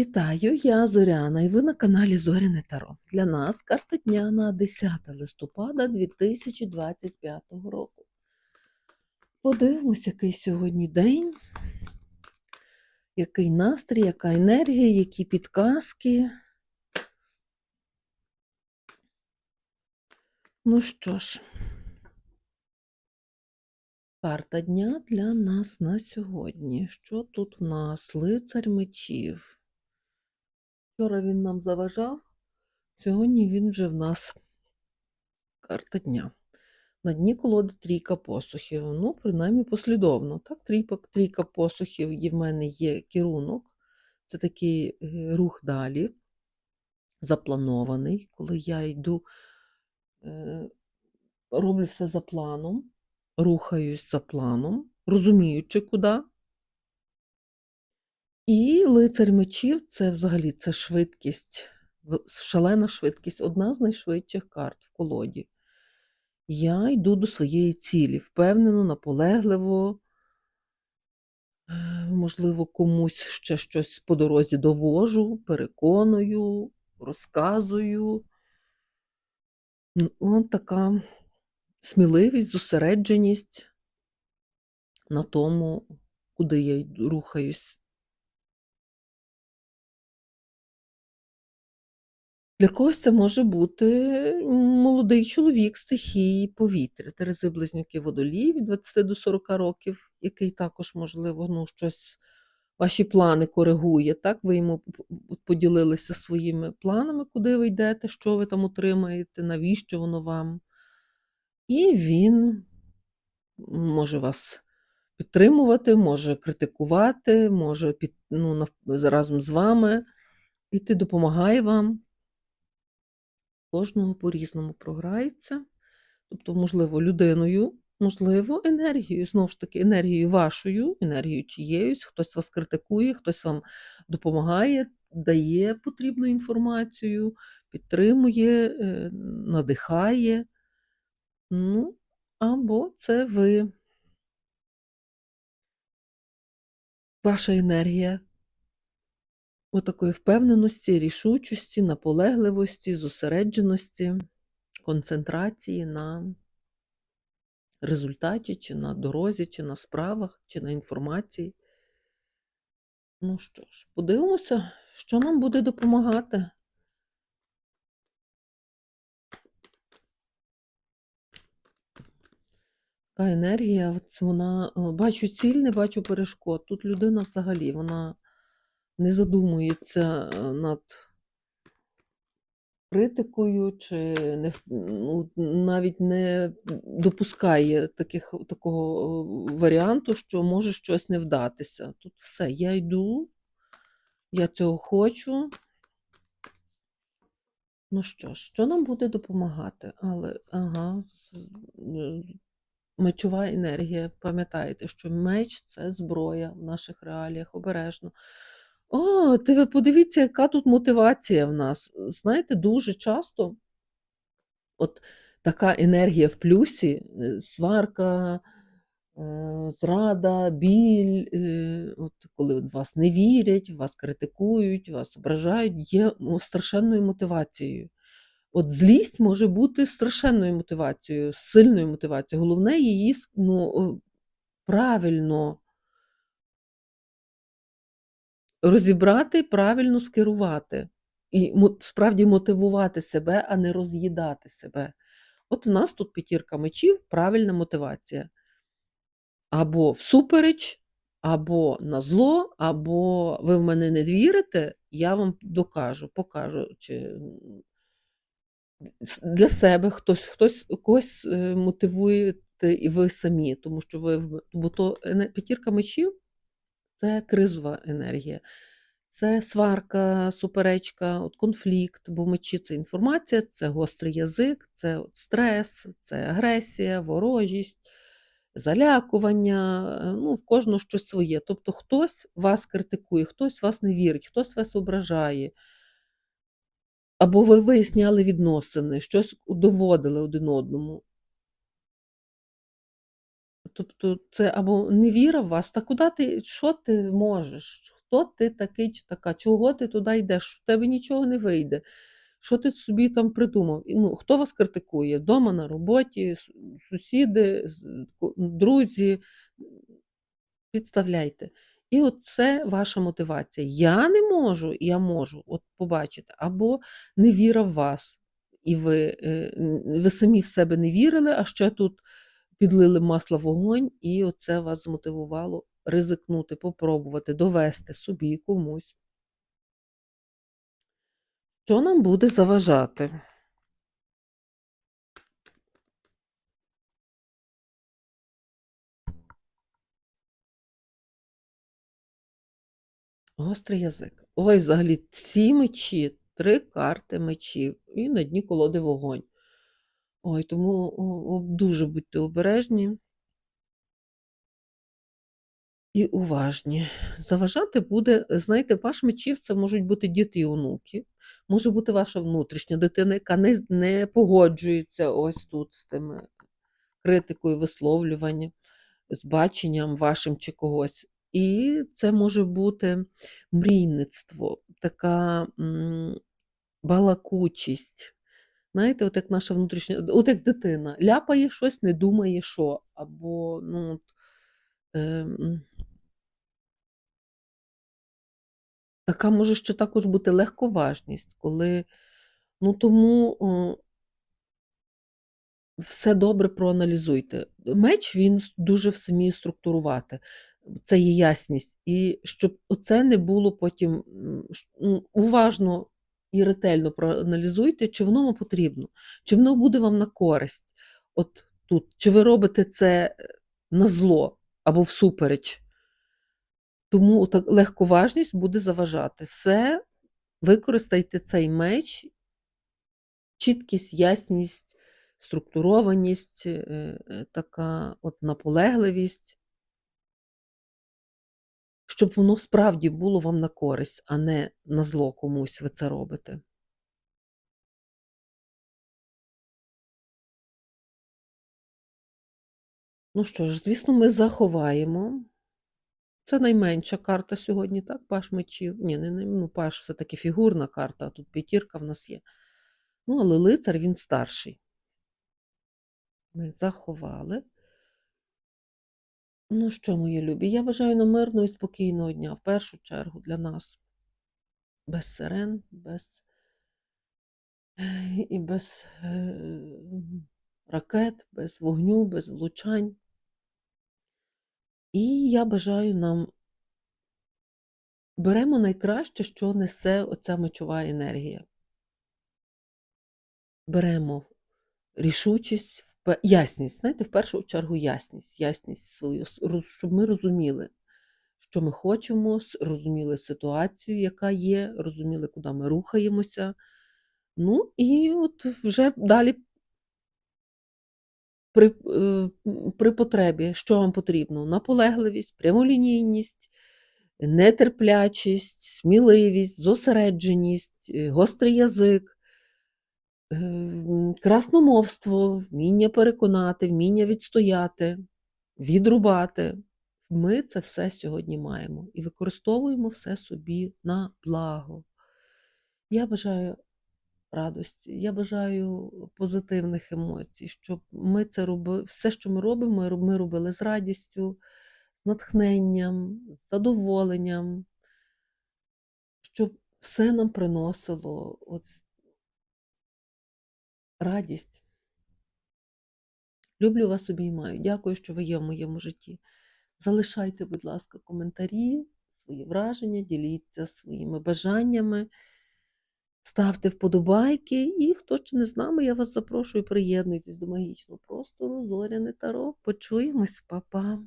Вітаю, я Зоряна, і ви на каналі Зоряне Таро. Для нас карта дня на 10 листопада 2025 року. Подивимось, який сьогодні день, який настрій, яка енергія, які підказки. Ну що ж, карта дня для нас на сьогодні. Що тут у нас? Лицар мечів. Вчора він нам заважав, сьогодні він вже в нас карта дня. На дні колоди трійка посухів. Ну, принаймні послідовно. Так, трійка, посухів і в мене є керунок. Це такий е, рух далі, запланований, коли я йду, е, роблю все за планом, рухаюсь за планом, розуміючи, куди. І лицар мечів це взагалі це швидкість, шалена швидкість, одна з найшвидших карт в колоді. Я йду до своєї цілі, впевнено, наполегливо, е, можливо, комусь ще щось по дорозі довожу, переконую, розказую. М, От така сміливість, зосередженість на тому, куди я рухаюсь. Для когось це може бути молодий чоловік стихії повітря, Терези Близнюки Водолій від 20 до 40 років, який також, можливо, ну, щось ваші плани коригує. Так, ви йому поділилися своїми планами, куди ви йдете, що ви там отримаєте, навіщо воно вам. І він може вас підтримувати, може критикувати, може під, ну, разом з вами іти допомагає вам кожного по-різному програється. Тобто, можливо, людиною, можливо, енергією, знову ж таки, енергією вашою, енергією чиєюсь, хтось вас критикує, хтось вам допомагає, дає потрібну інформацію, підтримує, е, надихає. Ну, або це ви, ваша енергія отакої впевненості, рішучості, наполегливості, зосередженості, концентрації на результаті, чи на дорозі, чи на справах, чи на інформації. Ну що ж, подивимося, що нам буде допомагати. Така енергія, вона бачу ціль, не бачу перешкод. Тут людина взагалі вона не задумується е, над критикою, чи не, ну, навіть не допускає таких, такого е, варіанту, що може щось не вдатися. Тут все, я йду, я цього хочу. Ну що ж, що нам буде допомагати? Але, ага, е, мечова енергія. Пам'ятаєте, що меч це зброя в наших реаліях, обережно. О, ти ви подивіться, яка тут мотивація в нас. Знаєте, дуже часто от така енергія в плюсі, е, сварка, е, зрада, біль, е, от коли вас не вірять, вас критикують, вас ображають, є ну, страшенною мотивацією. От злість може бути страшенною мотивацією, сильною мотивацією. Головне її ну, правильно розібрати, правильно скерувати. І справді мотивувати себе, а не роз'їдати себе. От в нас тут п'ятірка мечів, правильна мотивація. Або всупереч, або на зло, або ви в мене не вірите, я вам докажу, покажу. Чи... Для себе хтось, хтось когось е, мотивуєте і ви самі, тому що ви бо то п'ятірка мечів це кризова енергія. Це сварка, суперечка, от конфлікт, бо мечі це інформація, це гострий язик, це от стрес, це агресія, ворожість, залякування. е, Ну, в кожного щось своє. Тобто хтось вас критикує, хтось вас не вірить, хтось вас ображає. Або ви виясняли відносини, щось доводили один одному. Тобто це або невіра в вас, та куди ти, що ти можеш? хто ти такий чи така, чого ти туди йдеш, в тебе нічого не вийде. Що ти собі там придумав? Ну, хто вас критикує? Дома, на роботі, сусіди, друзі. Підставляйте. І от це ваша мотивація. Я не можу, я можу, от побачите, або невіра в вас. І ви, е, ви самі в себе не вірили, а ще тут підлили масло в вогонь, і оце вас змотивувало ризикнути, попробувати, довести собі комусь. Що нам буде заважати? Гострий язик. Ой, взагалі, ці мечі, три карти мечів, і на дні колоди вогонь. Ой, тому дуже будьте обережні і уважні. Заважати буде, знаєте, ваш мечів це можуть бути діти і онуки, може бути ваша внутрішня дитина, яка не, не погоджується ось тут з тими критикою, висловлюванням, з баченням вашим чи когось. І це може бути мрійництво, така балакучість. Знаєте, от як наша внутрішня, от як дитина, ляпає щось, не думає, що. Або, ну, от, ем, така може ще також бути легковажність, коли, ну тому о, все добре проаналізуйте. Меч він дуже вміє структурувати. Це є ясність. І щоб оце не було потім ну, уважно і ретельно проаналізуйте, чи воно вам потрібно, чи воно буде вам на користь. От тут, чи ви робите це е, на зло або всупереч. Тому так легковажність буде заважати. Все, використайте цей меч чіткість, ясність, структурованість, е, е, така от наполегливість, щоб воно справді було вам на користь, а не на зло комусь ви це робите. Ну що ж, звісно, ми заховаємо. Це найменша карта сьогодні, так? Паш мечів. Ні, не, най- ну, паш все-таки фігурна карта, а тут п'ятірка в нас є. Ну, але лицар він старший. Ми заховали. Ну що, мої любі, я бажаю нам мирного і спокійного дня, в першу чергу для нас. Без сирен, без і без е, ракет, без вогню, без влучань. І я бажаю нам беремо найкраще, що несе оця мечова енергія. Беремо рішучість, ясність, знаєте, в першу чергу ясність, ясність свою, щоб ми розуміли, що ми хочемо, розуміли ситуацію, яка є, розуміли, куди ми рухаємося. Ну і от вже далі при, е, при потребі, що вам потрібно? Наполегливість, прямолінійність, нетерплячість, сміливість, зосередженість, гострий язик, красномовство, вміння переконати, вміння відстояти, відрубати. Ми це все сьогодні маємо і використовуємо все собі на благо. Я бажаю радості, я бажаю позитивних емоцій, щоб ми це робили, все, що ми робимо, ми робили з радістю, з натхненням, з задоволенням, щоб все нам приносило от радість. Люблю вас обіймаю. Дякую, що ви є в моєму житті. Залишайте, будь ласка, коментарі, свої враження, діліться своїми бажаннями, ставте вподобайки. І хто ще не з нами, я вас запрошую, приєднуйтесь до магічного простору, зоряне таро. Почуємось, Па-па!